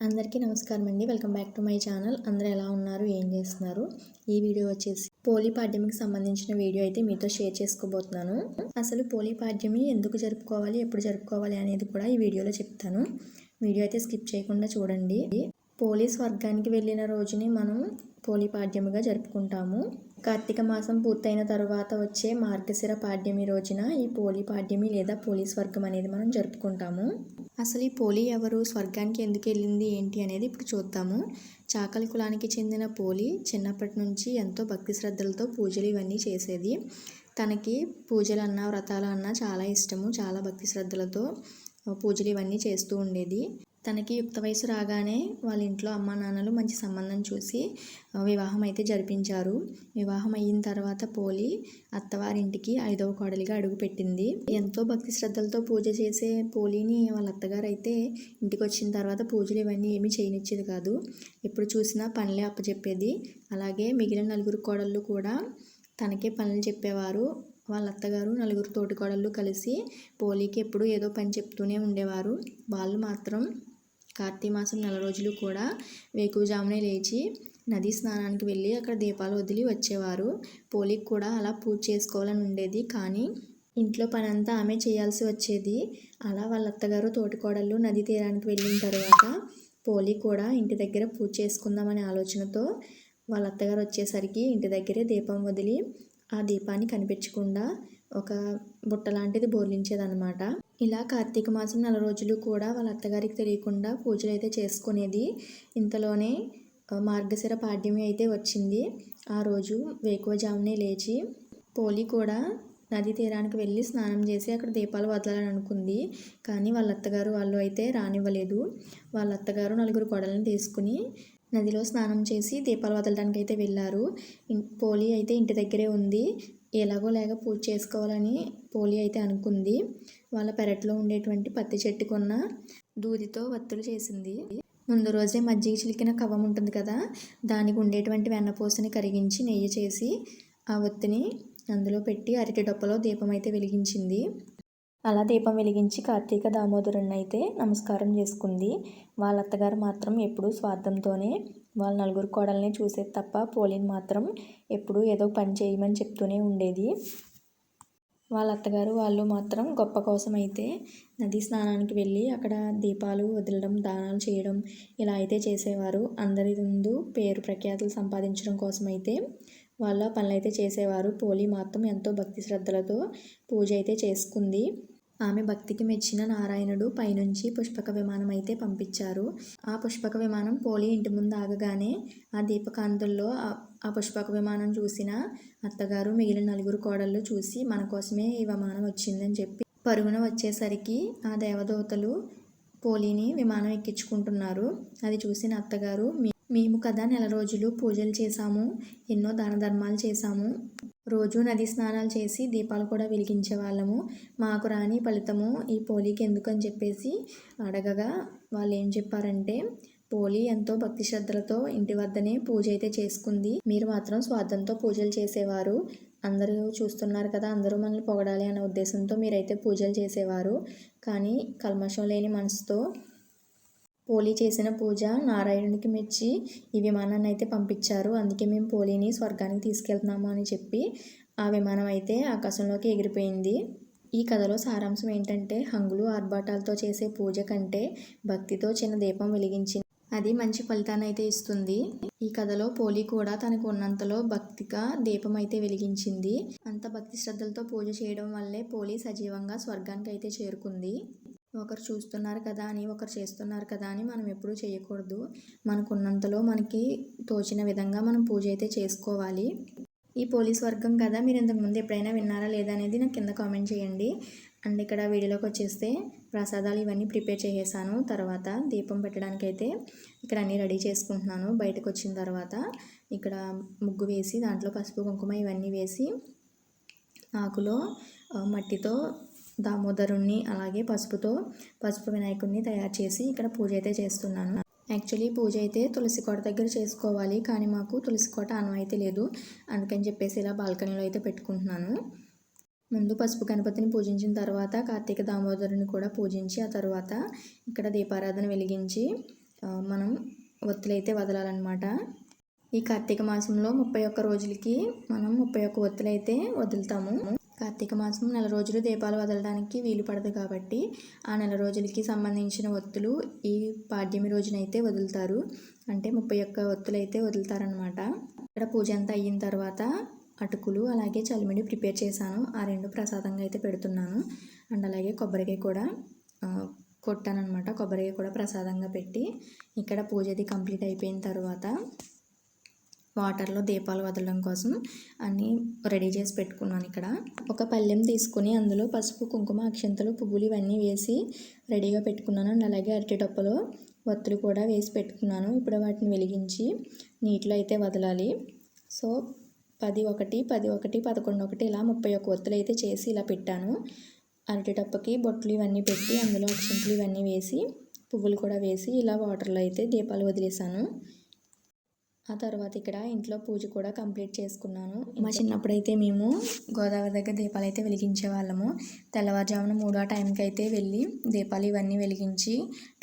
అందరికీ నమస్కారం అండి welcome back to my channel. అందరూ ఎలా ఉన్నారు? ఏం చేస్తున్నారు? ఈ వీడియో వచ్చేసి పోలీ పాడ్యమికి సంబంధించిన వీడియో అయితే మీతో షేర్ చేసుకోబోతున్నాను. అసలు పోలీ పాడ్యమి ఎందుకు జరుపుకోవాలి? ఎప్పుడు జరుపుకోవాలి అనేది కూడా ఈ వీడియోలో చెప్తాను. వీడియో అయితే స్కిప్ చేయకుండా చూడండి. పోలీస్ వర్గానికి వెళ్ళిన రోజుని మనం పోలీ పాడ్యమిగా జరుపుకుంటాము. కార్తీక మాసం పూర్తయిన తర్వాత వచ్చే మార్గశిర పాడ్యమి రోజున ఈ పోలి పాడ్యమి లేదా పోలీస్ స్వర్గం అనేది మనం జరుపుకుంటాము. అసలు ఈ పోలి ఎవరు? స్వర్గానికి ఎందుకు వెళ్ళింది? ఏంటి అనేది ఇప్పుడు చూద్దాము. చాకలి కులానికి చెందిన పోలి చిన్నప్పటి నుంచి ఎంతో భక్తి శ్రద్ధలతో పూజలు ఇవన్నీ చేసేది. తనకి పూజలు అన్న వ్రతాలు అన్నా చాలా ఇష్టము చాలా భక్తి శ్రద్ధలతో పూజలు ఇవన్నీ చేస్తూ ఉండేది. తనకి యుక్త వయసు రాగానే వాళ్ళ ఇంట్లో అమ్మా నాన్నలు మంచి సంబంధం చూసి వివాహం అయితే జరిపించారు. వివాహం అయిన తర్వాత పోలి అత్తవారింటికి ఐదవ కోడలిగా అడుగుపెట్టింది ఎంతో భక్తి శ్రద్ధలతో పూజ చేసే పోలిని వాళ్ళ అత్తగారు అయితే ఇంటికి వచ్చిన తర్వాత పూజలు ఇవన్నీ ఏమీ చేయనిచ్చేది కాదు. ఎప్పుడు చూసినా పనులే అప్పచెప్పేది అలాగే మిగిలిన నలుగురు కోడళ్ళు కూడా తనకే పనులు చెప్పేవారు. వాళ్ళ అత్తగారు నలుగురు తోటికోడళ్ళు కలిసి పోలీకి ఎప్పుడూ ఏదో పని చెప్తూనే ఉండేవారు. వాళ్ళు మాత్రం కార్తీక మాసం నెల రోజులు కూడా వేకువజామునే లేచి నదీ స్నానానికి వెళ్ళి అక్కడ దీపాలు వదిలి వచ్చేవారు. పోలికి కూడా అలా పూజ చేసుకోవాలని ఉండేది. కానీ ఇంట్లో పనంతా ఆమె చేయాల్సి వచ్చేది. అలా వాళ్ళ అత్తగారు తోటికోడళ్ళు నదీ తీరానికి వెళ్ళిన తర్వాత పోలి కూడా ఇంటి దగ్గర పూజ చేసుకుందామనే ఆలోచనతో వాళ్ళ అత్తగారు వచ్చేసరికి ఇంటి దగ్గరే దీపం వదిలి ఆ దీపాన్ని కనిపించకుండా ఒక బుట్ట లాంటిది బోర్లించేదనమాట ఇలా కార్తీక మాసం నెల రోజులు కూడా వాళ్ళ అత్తగారికి తెలియకుండా పూజలు అయితే చేసుకునేది. ఇంతలోనే మార్గశిర పాడ్యమి అయితే వచ్చింది. ఆ రోజు వేకువజామునే లేచి పోలి కూడా నది తీరానికి వెళ్ళి స్నానం చేసి అక్కడ దీపాలు వదలాలని అనుకుంది. కానీ వాళ్ళ అత్తగారు వాళ్ళు అయితే రానివ్వలేదు. వాళ్ళ అత్తగారు నలుగురు కొడలను తీసుకుని నదిలో స్నానం చేసి దీపాలు వదలడానికి అయితే వెళ్ళారు పోలి అయితే ఇంటి దగ్గరే ఉంది. ఎలాగో లేక పూజ చేసుకోవాలని పోలి అయితే అనుకుంది. వాళ్ళ పెరట్లో ఉండేటువంటి పత్తి చెట్టుకున్న దూదితో వత్తులు చేసింది. ముందు రోజే మజ్జిగ చిలికిన కవ్వం ఉంటుంది కదా దానికి ఉండేటువంటి వెన్నపూసని కరిగించి నెయ్యి చేసి ఆ ఒత్తిని అందులో పెట్టి అరటి డొప్పలో దీపం అయితే వెలిగించింది. అలా దీపం వెలిగించి కార్తీక దామోదరుని అయితే నమస్కారం చేసుకుంది. వాళ్ళ అత్తగారు మాత్రం ఎప్పుడూ స్వార్థంతోనే వాళ్ళ నలుగురు కోడల్ని చూసేది తప్ప పోలిని మాత్రం ఎప్పుడూ ఏదో పని చేయమని చెప్తూనే ఉండేది. వాళ్ళ అత్తగారు వాళ్ళు మాత్రం గొప్ప కోసం అయితే నదీ స్నానానికి వెళ్ళి అక్కడ దీపాలు వదలడం దానాలు చేయడం ఇలా అయితే చేసేవారు. అందరి ముందు పేరు ప్రఖ్యాతులు సంపాదించడం కోసం అయితే వాళ్ళ పనులు అయితే చేసేవారు. పోలి మాత్రం ఎంతో భక్తి శ్రద్ధలతో పూజ అయితే చేసుకుంది. ఆమె భక్తికి మెచ్చిన నారాయణుడు పైనుంచి పుష్పక విమానం అయితే పంపించారు. ఆ పుష్పక విమానం పోలి ఇంటి ముందు ఆగగానే ఆ దీపకాంతుల్లో ఆ పుష్పక విమానం చూసిన అత్తగారు మిగిలిన నలుగురు కోడళ్ళు చూసి మన కోసమే ఈ విమానం వచ్చిందని చెప్పి పరుగున వచ్చేసరికి ఆ దేవదూతలు పోలీని విమానం ఎక్కించుకుంటున్నారు. అది చూసిన అత్తగారు మేము కదా నెల రోజులు పూజలు చేశాము ఎన్నో దాన ధర్మాలు చేశాము. రోజు నది స్నానాలు చేసి దీపాలు కూడా వెలిగించే వాళ్ళము. మాకు రాని ఫలితము ఈ పోలీకి ఎందుకు అని చెప్పేసి అడగగా వాళ్ళు ఏం చెప్పారంటే పోలి ఎంతో భక్తి శ్రద్ధలతో ఇంటి వద్దనే పూజ అయితే చేసుకుంది. మీరు మాత్రం స్వార్థంతో పూజలు చేసేవారు. అందరూ చూస్తున్నారు కదా అందరూ మనల్ని పొగడాలి అనే ఉద్దేశంతో మీరైతే పూజలు చేసేవారు. కానీ కల్మషం లేని మనసుతో పోలీ చేసిన పూజ నారాయణునికి మెచ్చి ఈ విమానాన్ని అయితే పంపించారు. అందుకే మేము పోలీని స్వర్గానికి తీసుకెళ్తున్నాము అని చెప్పి ఆ విమానం అయితే ఆకాశంలోకి ఎగిరిపోయింది. ఈ కథలో సారాంశం ఏంటంటే హంగులు ఆర్భాటాలతో చేసే పూజ కంటే భక్తితో చిన్న దీపం వెలిగించి అది మంచి ఫలితాన్ని అయితే ఇస్తుంది. ఈ కథలో పోలి కూడా తనకు ఉన్నంతలో భక్తిగా దీపం అయితే వెలిగించింది. అంత భక్తి శ్రద్ధలతో పూజ చేయడం వల్లే పోలి సజీవంగా స్వర్గానికి అయితే చేరుకుంది. ఒకరు చూస్తున్నారు కదా అని ఒకరు చేస్తున్నారు కదా అని మనం ఎప్పుడూ చేయకూడదు. మనకున్నంతలో మనకి తోచిన విధంగా మనం పూజ అయితే చేసుకోవాలి. ఈ పోలీస్ వర్గం కదా మీరు ఇంతకుముందు ఎప్పుడైనా విన్నారా లేదా అనేది నాకు కింద కామెంట్ చేయండి. అండ్ ఇక్కడ వీడియోలోకి వచ్చేస్తే ప్రసాదాలు ఇవన్నీ ప్రిపేర్ చేసేసాను. తర్వాత దీపం పెట్టడానికి అయితే ఇక్కడ అన్నీ రెడీ చేసుకుంటున్నాను. బయటకు వచ్చిన తర్వాత ఇక్కడ ముగ్గు వేసి దాంట్లో పసుపు కుంకుమ ఇవన్నీ వేసి ఆకులో మట్టితో దామోదరుణ్ణి అలాగే పసుపుతో పసుపు వినాయకుడిని తయారు చేసి ఇక్కడ పూజ అయితే చేస్తున్నాను. యాక్చువల్లీ పూజ అయితే తులసి కోట దగ్గర చేసుకోవాలి కానీ మాకు తులసి కోట అన్నం అయితే లేదు. అందుకని చెప్పేసి ఇలా బాల్కనీలో అయితే పెట్టుకుంటున్నాను. ముందు పసుపు గణపతిని పూజించిన తర్వాత కార్తీక దామోదరుని కూడా పూజించి ఆ తర్వాత ఇక్కడ దీపారాధన వెలిగించి మనం ఒత్తులైతే వదలాలన్నమాట. ఈ కార్తీక మాసంలో ముప్పై ఒక్క రోజులకి మనం ముప్పై ఒక్క ఒత్తులైతే అయితే వదులుతాము. కార్తీక మాసం నెల రోజులు దీపాలు వదలడానికి వీలు పడదు కాబట్టి ఆ నెల రోజులకి సంబంధించిన ఒత్తులు ఈ పాడ్యమి రోజునైతే వదులుతారు. అంటే ముప్పై ఒక్క ఒత్తులు అయితే వదులుతారనమాట ఇక్కడ పూజ అంతా అయిన తర్వాత అటుకులు అలాగే చలిమిడి ప్రిపేర్ చేశాను. ఆ రెండు ప్రసాదంగా అయితే పెడుతున్నాను. అండ్ అలాగే కొబ్బరికాయ కూడా ఆ, కొట్టానమాట కొబ్బరికాయ కూడా ప్రసాదంగా పెట్టి ఇక్కడ పూజ అది కంప్లీట్ అయిపోయిన తర్వాత వాటర్లో దీపాలు వదలడం కోసం అన్నీ రెడీ చేసి పెట్టుకున్నాను ఇక్కడ. ఒక పళ్ళెం తీసుకుని అందులో పసుపు కుంకుమ అక్షంతలు పువ్వులు ఇవన్నీ వేసి రెడీగా పెట్టుకున్నాను. అండ్ అలాగే అరటిటప్పలో ఒత్తులు కూడా వేసి పెట్టుకున్నాను. ఇప్పుడు వాటిని వెలిగించి నీటిలో అయితే వదలాలి. సో పది ఒకటి పది ఒకటి పదకొండు ఒకటి ఇలా ముప్పై ఒక్క ఒత్తులు అయితే చేసి ఇలా పెట్టాను. అరటిటప్పకి బొట్లు ఇవన్నీ పెట్టి అందులో అక్షంతలు ఇవన్నీ వేసి పువ్వులు కూడా వేసి ఇలా వాటర్లో అయితే దీపాలు వదిలేసాను ఆ తర్వాత ఇక్కడ ఇంట్లో పూజ కూడా కంప్లీట్ చేసుకున్నాను. మా చిన్నప్పుడైతే మేము గోదావరి దగ్గర దీపాలు అయితే వెలిగించే వాళ్ళము. తెల్లవారుజామున మూడో టైంకి అయితే వెళ్ళి దీపాలు ఇవన్నీ వెలిగించి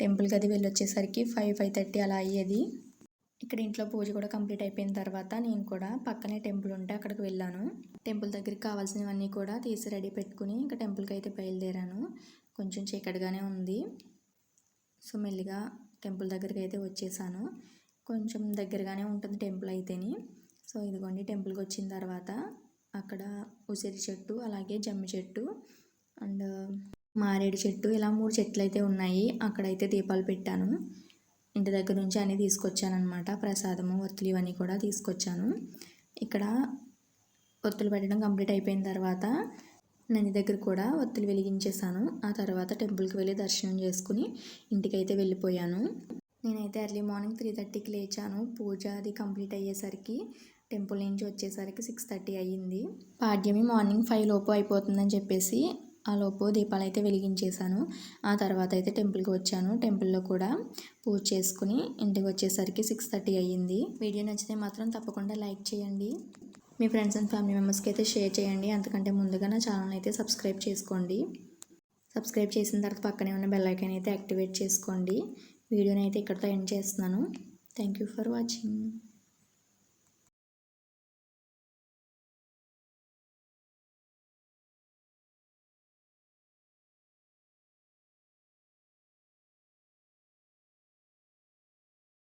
టెంపుల్కి అది వెళ్ళి వచ్చేసరికి ఫైవ్ ఫైవ్ థర్టీ అలా అయ్యేది. ఇక్కడ ఇంట్లో పూజ కూడా కంప్లీట్ అయిపోయిన తర్వాత నేను కూడా పక్కనే టెంపుల్ ఉంటే అక్కడికి వెళ్ళాను. టెంపుల్ దగ్గరికి కావాల్సినవన్నీ కూడా తీసి రెడీ పెట్టుకుని ఇంకా టెంపుల్కి అయితే బయలుదేరాను. కొంచెం చీకటిగానే ఉంది. సో మెల్లిగా టెంపుల్ దగ్గరికి అయితే వచ్చేసాను. కొంచెం దగ్గరగానే ఉంటుంది టెంపుల్ అయితేని. సో ఇదిగోండి టెంపుల్కి వచ్చిన తర్వాత అక్కడ ఉసిరి చెట్టు అలాగే జమ్మి చెట్టు అండ్ మారేడు చెట్టు ఇలా మూడు చెట్లు అయితే ఉన్నాయి. అక్కడైతే దీపాలు పెట్టాను. ఇంటి దగ్గర నుంచి అన్నీ తీసుకొచ్చాను అనమాట ప్రసాదము ఒత్తులు ఇవన్నీ కూడా తీసుకొచ్చాను. ఇక్కడ ఒత్తులు పెట్టడం కంప్లీట్ అయిపోయిన తర్వాత నంది దగ్గర కూడా ఒత్తులు వెలిగించేశాను. ఆ తర్వాత టెంపుల్కి వెళ్ళి దర్శనం చేసుకుని ఇంటికైతే వెళ్ళిపోయాను. నేనైతే ఎర్లీ మార్నింగ్ త్రీ థర్టీకి లేచాను. పూజ అది కంప్లీట్ అయ్యేసరికి టెంపుల్ నుంచి వచ్చేసరికి సిక్స్ థర్టీ అయ్యింది. పాడ్యమి మార్నింగ్ ఫైవ్ లోపు అయిపోతుందని చెప్పేసి ఆ లోపు దీపాలు అయితే వెలిగించేశాను. ఆ తర్వాత అయితే టెంపుల్కి వచ్చాను. టెంపుల్లో కూడా పూజ చేసుకుని ఇంటికి వచ్చేసరికి సిక్స్ థర్టీ అయ్యింది. వీడియో నచ్చితే మాత్రం తప్పకుండా లైక్ చేయండి. మీ ఫ్రెండ్స్ అండ్ ఫ్యామిలీ మెంబర్స్కి అయితే షేర్ చేయండి. అంతకంటే ముందుగా నా ఛానల్ అయితే సబ్స్క్రైబ్ చేసుకోండి. సబ్స్క్రైబ్ చేసిన తర్వాత పక్కనే ఉన్న బెల్ ఐకాన్ అయితే యాక్టివేట్ చేసుకోండి. వీడియోని అయితే ఇక్కడితో ఎండ్ చేస్తున్నాను. Thank you for watching